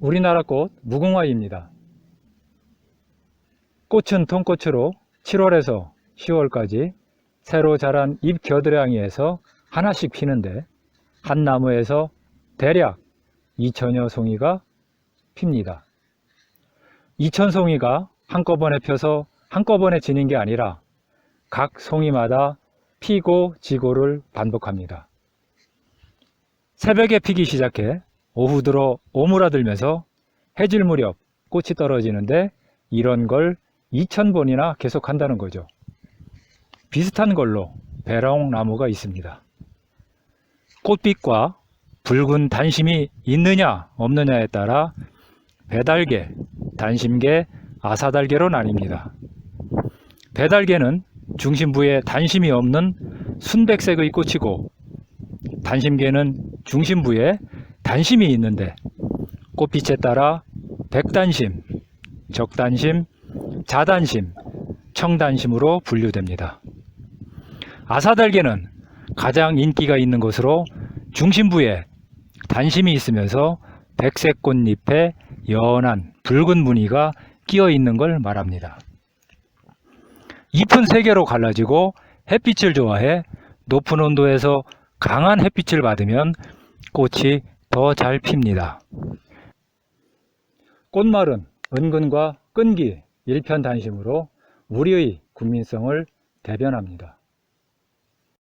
우리나라 꽃 무궁화입니다. 꽃은 통꽃으로 7월에서 10월까지 새로 자란 잎 겨드랑이에서 하나씩 피는데 한 나무에서 대략 2천여 송이가 핍니다. 2천 송이가 한꺼번에 펴서 한꺼번에 지는 게 아니라 각 송이마다 피고 지고를 반복합니다. 새벽에 피기 시작해 오후 들어 오므라들면서 해질 무렵 꽃이 떨어지는데 이런 걸 2,000번이나 계속 한다는 거죠. 비슷한 걸로 배라옹 나무가 있습니다. 꽃빛과 붉은 단심이 있느냐 없느냐에 따라 배달개, 단심개, 아사달개로 나뉩니다. 배달개는 중심부에 단심이 없는 순백색의 꽃이고 단심개는 중심부에 단심이 있는데 꽃빛에 따라 백단심, 적단심, 자단심, 청단심으로 분류됩니다. 아사달개는 가장 인기가 있는 것으로 중심부에 단심이 있으면서 백색 꽃잎에 연한 붉은 무늬가 끼어 있는 걸 말합니다. 잎은 세 개로 갈라지고 햇빛을 좋아해 높은 온도에서 강한 햇빛을 받으면 꽃이 더 잘 핍니다. 꽃말은 은근과 끈기 일편단심으로 우리의 국민성을 대변합니다.